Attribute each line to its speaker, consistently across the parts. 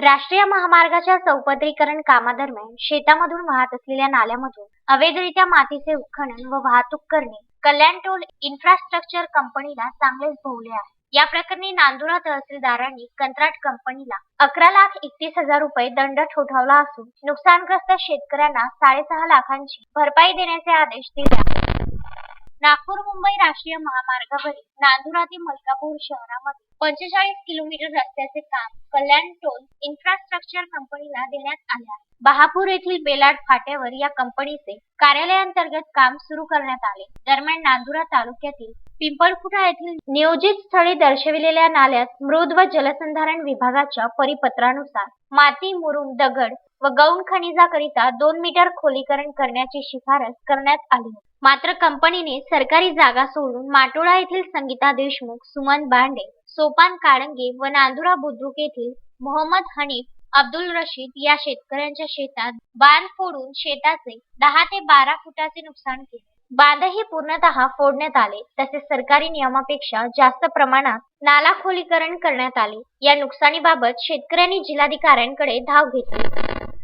Speaker 1: राष्ट्रीय महामार्गाच्या चौपदरीकरण कामादरम्यान शेतामधून वाहत असलेल्या नाल्यामधून अवैधरित्या मातीचे उत्खनन व वाहतूक करणे कल्याण टोल इन्फ्रास्ट्रक्चर कंपनीला चांगलेच भोवले आहे. या प्रकरणी नांदुरा तहसीलदारांनी कंत्राट कंपनीला अकरा लाख एकतीस हजार रुपये दंड ठोठावला असून नुकसानग्रस्त शेतकऱ्यांना साडेसहा लाखांची भरपाई देण्याचे आदेश दिले आहेत. नागपूर मुंबई राष्ट्रीय महामार्गावरील नांदुरा ते मलकापूर शहरामध्ये पंचेचाळीस किलोमीटर रस्त्याचे काम कल्याण टोल इन्फ्रास्ट्रक्चर कंपनीला देण्यात आले आहे बहापूर येथील बेलाड फाट्यावर या कंपनीचे कार्यालयांतर्गत काम सुरू करण्यात आले दरम्यान नांदुरा तालुक्यातील पिंपळखुटा येथील नियोजित स्थळी दर्शविलेल्या नाल्यात मृद व जलसंधारण विभागाच्या परिपत्रानुसार माती मुरुम दगड व गौण खनिजाकरिता दोन मीटर खोलीकरण करण्याची शिफारस करण्यात आली होती. मात्र कंपनीने सरकारी जागा सोडून माटोळा येथील संगीता देशमुख सुमन बांडे सोपान काळंगे व नांदुरा बुद्रुक येथील मोहम्मद हनीफ अब्दुल रशीद या शेतकऱ्यांच्या शेतात बांध फोडून शेताचे दहा ते बारा फुटाचे नुकसान केले. बांधही पूर्णतः फोडण्यात आले तसेच सरकारी नियमापेक्षा जास्त प्रमाणात नाला खोलीकरण करण्यात आले. या नुकसानीबाबत शेतकऱ्यांनी जिल्हाधिकाऱ्यांकडे धाव घेतली.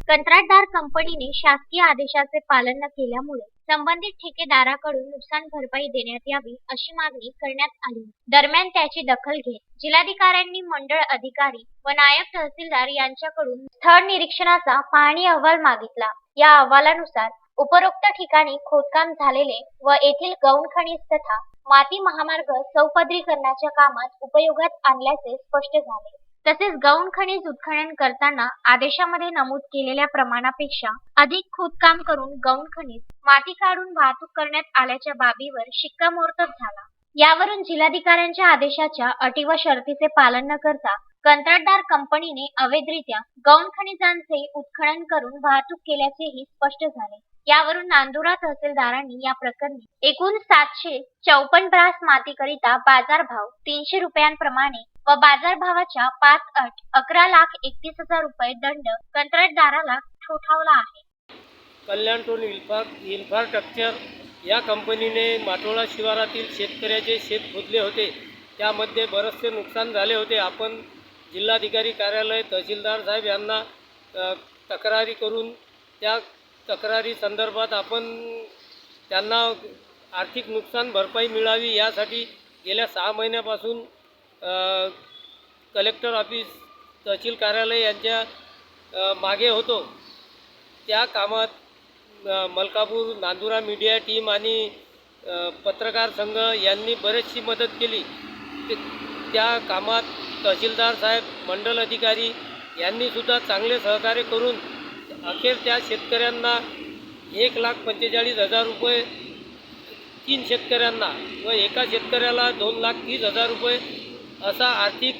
Speaker 1: कंत्राटदार कंपनीने शासकीय आदेशाचे पालन न केल्यामुळे संबंधित ठेकेदाराकडून नुकसान भरपाई देण्यात यावी अशी मागणी करण्यात आली. दरम्यान त्याची दखल घेत जिल्हाधिकाऱ्यांनी मंडळ अधिकारी व नायब तहसीलदार यांच्याकडून स्थळ निरीक्षणाचा पाहणी अहवाल मागितला. या अहवालानुसार उपरोक्त ठिकाणी खोदकाम झालेले व येथील गौण खनिज तथा माती महामार्ग चौपदरीकरणाच्या कामात उपयोगात आणल्याचे स्पष्ट झाले. तसेच गौण खनिज उत्खनन करताना आदेशामध्ये नमूद केलेल्या प्रमाणापेक्षा अधिक खोदकाम करून गौण खनिज माती काढून वाहतूक करण्यात आल्याच्या बाबीवर शिक्कामोर्तब झाला. यावरून जिल्हाधिकाऱ्यांच्या आदेशाच्या अटी व शर्तीचे पालन न करता कंत्राटदार कंपनीने अवैधरित्या गौण खनिजांचे उत्खनन करून वाहतूक केल्याचेही स्पष्ट झाले. यावरून नांदुरा तहसीलदारांनी या प्रकरणी एकूण सातशे चौपन्न ब्रास मातीकरिता बाजारभाव तीनशे रुपयांप्रमाणे व बाजारभावाच्या पाच अट अकरा लाख एकतीस हजार रुपये दंड कंत्राटदाराला ठोठावला आहे.
Speaker 2: कल्याण टोन इन्फ्रा इन्फ्रास्ट्रक्चर या कंपनीने माटोळा शिवारातील शेतकऱ्याचे शेत खोदले होते. त्यामध्ये बरेचसे नुकसान झाले होते. आपण जिल्हाधिकारी कार्यालय तहसीलदार साहेब यांना तक्रारी करून त्या तक्रारी संदर्भात आपण त्यांना आर्थिक नुकसान भरपाई मिळावी यासाठी गेल्या सहा महिन्यापासून कलेक्टर ऑफिस तहसील कार्यालय यांच्या मागे होतो. त्या कामात मलकापूर नांदुरा मीडिया टीम आणि पत्रकार संघ यांनी बरेचशी मदत केली. ते- त्या कामात तहसीलदार साहेब मंडल अधिकारी यांनीसुद्धा चांगले सहकार्य करून अखेर त्या शेतकऱ्यांना एक लाख पंचेचाळीस हजार रुपये तीन शेतकऱ्यांना व एका शेतकऱ्याला दोन लाख तीस हजार रुपये असा आर्थिक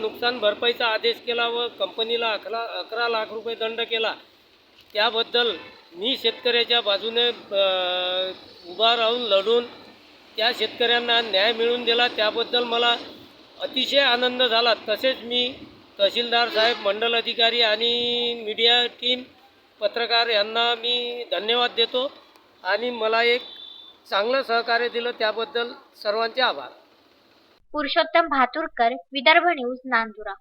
Speaker 2: नुकसान भरपाईचा आदेश केला व कंपनीला अकरा अकरा लाख रुपये दंड केला. त्याबद्दल मी शेतकऱ्याच्या बाजूने उभा राहून लढून त्या शेतकऱ्यांना न्याय मिळवून दिला. त्याबद्दल मला अतिशय आनंद झाला. तसेच मी तहसीलदार साहेब मंडल अधिकारी आणि मीडिया टीम पत्रकार यांना मी धन्यवाद देतो आणि मला एक चांगलं सहकार्य दिलं. त्याबद्दल सर्वांचे आभार.
Speaker 1: पुरुषोत्तम भातुरकर विदर्भ न्यूज नांदुरा.